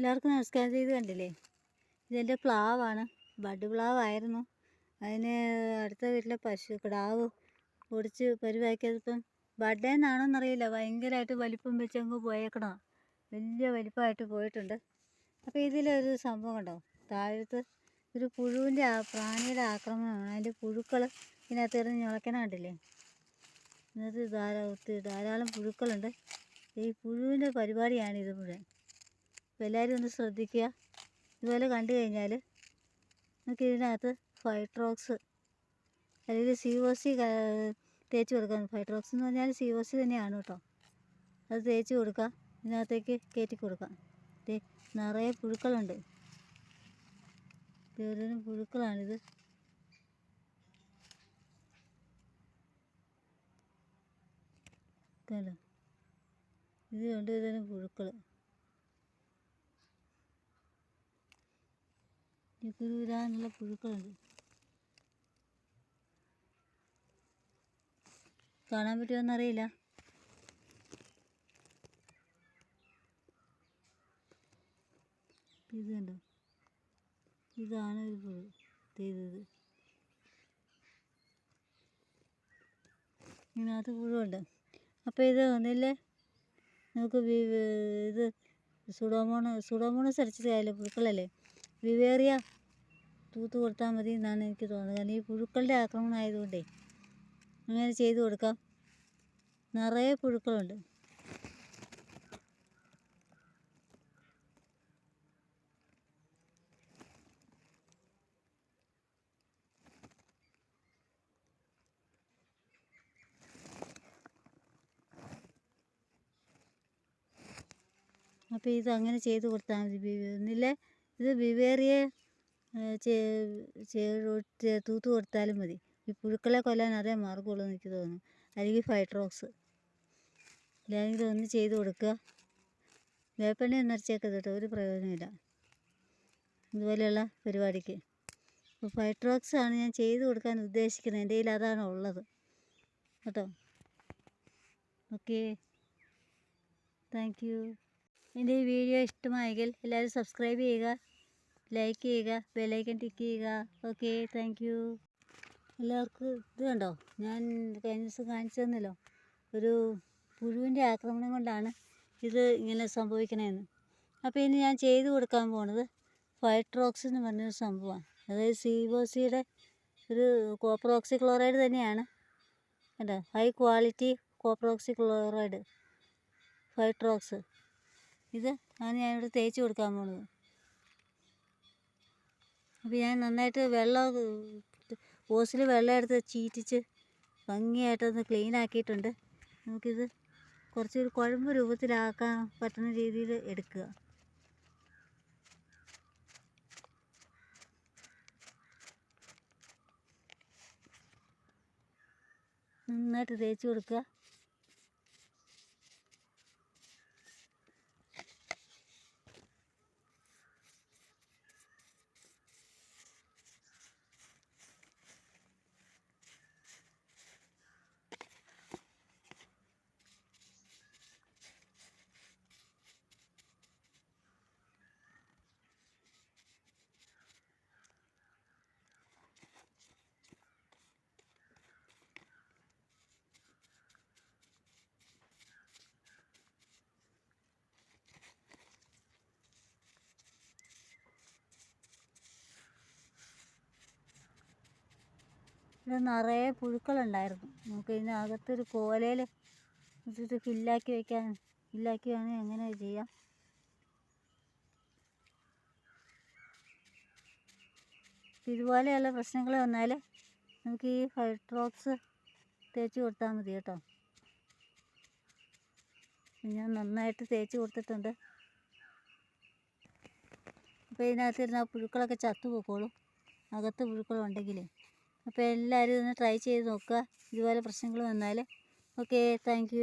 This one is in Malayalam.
എല്ലാവർക്കും നമസ്കാരം ചെയ്ത് കണ്ടില്ലേ? ഇതെന്റെ പ്ലാവാണ്. ബഡ് പ്ലാവായിരുന്നു. അതിന് അടുത്ത വീട്ടിലെ പശു കിടാവ് പൊടിച്ച് പരിവാക്കിയതിപ്പം ബഡേന്നാണോന്നറിയില്ല. ഭയങ്കരമായിട്ട് വലിപ്പം വെച്ചങ്ങ് പോയേക്കണോ വലിയ വലിപ്പമായിട്ട് പോയിട്ടുണ്ട്. അപ്പോൾ ഇതിലൊരു സംഭവം കണ്ടോ? താഴത്ത് ഒരു പുഴുവിന്റെ പ്രാണിയുടെ ആക്രമണമാണ്. അതിന്റെ പുഴുക്കൾ ഇതിനകത്ത് കിടന്ന് ഞളയ്ക്കണ കണ്ടില്ലേ? ഇതിനകത്ത് ധാരാളം ധാരാളം പുഴുക്കളുണ്ട്. ഈ പുഴുവിന്റെ പരിപാടിയാണ് ഇത് മുഴുവൻ. അപ്പോൾ എല്ലാവരും ഒന്ന് ശ്രദ്ധിക്കുക. ഇതുപോലെ കണ്ടു കഴിഞ്ഞാൽ നമുക്ക് ഇതിനകത്ത് ഫൈട്രോക്സ് അല്ലെങ്കിൽ സി ഒ സി തേച്ച് കൊടുക്കാം ഫൈട്രോക്സ് എന്ന് പറഞ്ഞാൽ സി ഒ സി തന്നെയാണ് കേട്ടോ. അത് തേച്ച് കൊടുക്കുക. ഇതിനകത്തേക്ക് കയറ്റി കൊടുക്കാം നിറയെ പുഴുക്കളുണ്ട്. ഓരോന്നും പുഴുക്കളാണിത്. കണ്ടോ ഇത് കൊണ്ട് ഇതിന് പുഴുക്കൾ ഈ കുരുവിടാനുള്ള പുഴുക്കളുണ്ട്. കാണാൻ പറ്റുമോന്നറിയില്ല. ഇത് ഇതാണ് ഒരു പുഴു ചെയ്തത്. ഇതിനകത്ത് പുഴുണ്ട് അപ്പോൾ ഇത് ഒന്നില്ലേ നമുക്ക് ഇത് സുഡോമോണ സുഡോമോണ് സുഡോമോണസ് അടിച്ചതായാലും പുഴുക്കളല്ലേ? വിവേറിയ തൂത്ത് കൊടുത്താൽ മതി എന്നാണ് എനിക്ക് തോന്നുന്നത്. കാരണം ഈ പുഴുക്കളുടെ ആക്രമണം ആയതുകൊണ്ടേ. അങ്ങനെ ചെയ്ത് കൊടുക്കാം. നിറയെ പുഴുക്കളുണ്ട്. അപ്പോൾ ഇത് അങ്ങനെ ചെയ്ത് കൊടുത്താൽ മതി ഒന്നില്ലേ? ഇത് ബിവേറിയെ തൂത്ത് കൊടുത്താലും മതി. ഈ പുഴുക്കളെ കൊല്ലാൻ അതേ മാർഗമുള്ളൂ എനിക്ക് തോന്നുന്നു. അല്ലെങ്കിൽ ഫൈട്രോക്സ്. അല്ലെങ്കിൽ ഒന്ന് ചെയ്ത് കൊടുക്കുക വേപ്പെണ്ണ ഒന്നും അരച്ചേക്കരുത് കേട്ടോ ഒരു പ്രയോജനമില്ല ഇതുപോലെയുള്ള പരിപാടിക്ക്. അപ്പോൾ ഫൈട്രോക്സ് ആണ് ഞാൻ ചെയ്ത് കൊടുക്കാൻ ഉദ്ദേശിക്കുന്നത്. എന്റെ കയ്യിൽ അതാണ് ഉള്ളത്. കേട്ടോ? ഓക്കേ. Thank you. എന്റെ ഈ വീഡിയോ ഇഷ്ടമായെങ്കിൽ എല്ലാവരും സബ്സ്ക്രൈബ് ചെയ്യുക. ലൈക്ക് ചെയ്യുക ബെല്ലൈക്കൻ ടിക്ക് ചെയ്യുക. ഓക്കെ താങ്ക് യു എല്ലാവർക്കും ഇത് കണ്ടോ? ഞാൻ കഴിഞ്ഞ ദിവസം കാണിച്ചു തന്നല്ലോ. ഒരു പുഴുവിന്റെ ആക്രമണം കൊണ്ടാണ് ഇത് ഇങ്ങനെ സംഭവിക്കണതെന്ന് അപ്പോൾ ഇനി ഞാൻ ചെയ്തു കൊടുക്കാൻ പോണത് ഫൈട്രോക്സ് എന്ന് പറഞ്ഞൊരു സംഭവമാണ്. അതായത് സി ഒ സിയുടെ ഒരു കോപ്രോക്സി ക്ലോറൈഡ് തന്നെയാണ്. കണ്ടോ? High quality copper oxy chloride ഫൈട്രോക്സ്. ഇത് ആണ് ഞാനിവിടെ തേച്ച് കൊടുക്കാൻ പോണത്. അപ്പോൾ ഞാൻ നന്നായിട്ട് വെള്ളം ഓസിൽ വെള്ളം എടുത്ത് ചീറ്റിച്ച് ഭംഗിയായിട്ടൊന്ന് ക്ലീൻ ആക്കിയിട്ടുണ്ട്. നമുക്കിത് കുറച്ചൊരു കുഴമ്പ് രൂപത്തിലാക്കാൻ പറ്റുന്ന രീതിയിൽ എടുക്കുക. നന്നായിട്ട് തേച്ച് കൊടുക്കുക. ഇത് നിറയെ പുഴുക്കളുണ്ടായിരുന്നു. നമുക്ക് ഇതിനകത്തൊരു കോലയിൽ വെച്ചിട്ട് ഫില്ലാക്കി വയ്ക്കാൻ ഫില്ലാക്കി വേണമെങ്കിൽ എങ്ങനെ ചെയ്യാം? ഇതുപോലെയുള്ള പ്രശ്നങ്ങൾ വന്നാൽ നമുക്ക് ഈ ഹൈഡ്രോക്സ് തേച്ച് കൊടുത്താൽ മതി കേട്ടോ. ഞാൻ നന്നായിട്ട് തേച്ച് കൊടുത്തിട്ടുണ്ട്. അപ്പോൾ ഇതിനകത്തിരുന്ന പുഴുക്കളൊക്കെ ചത്തു പോക്കോളും അകത്ത് പുഴുക്കളുണ്ടെങ്കിലേ. അപ്പോൾ എല്ലാവരും ഇതൊന്ന് ട്രൈ ചെയ്ത് നോക്കുക. ഇതുപോലെ പ്രശ്നങ്ങൾ വന്നാൽ ഓക്കെ താങ്ക്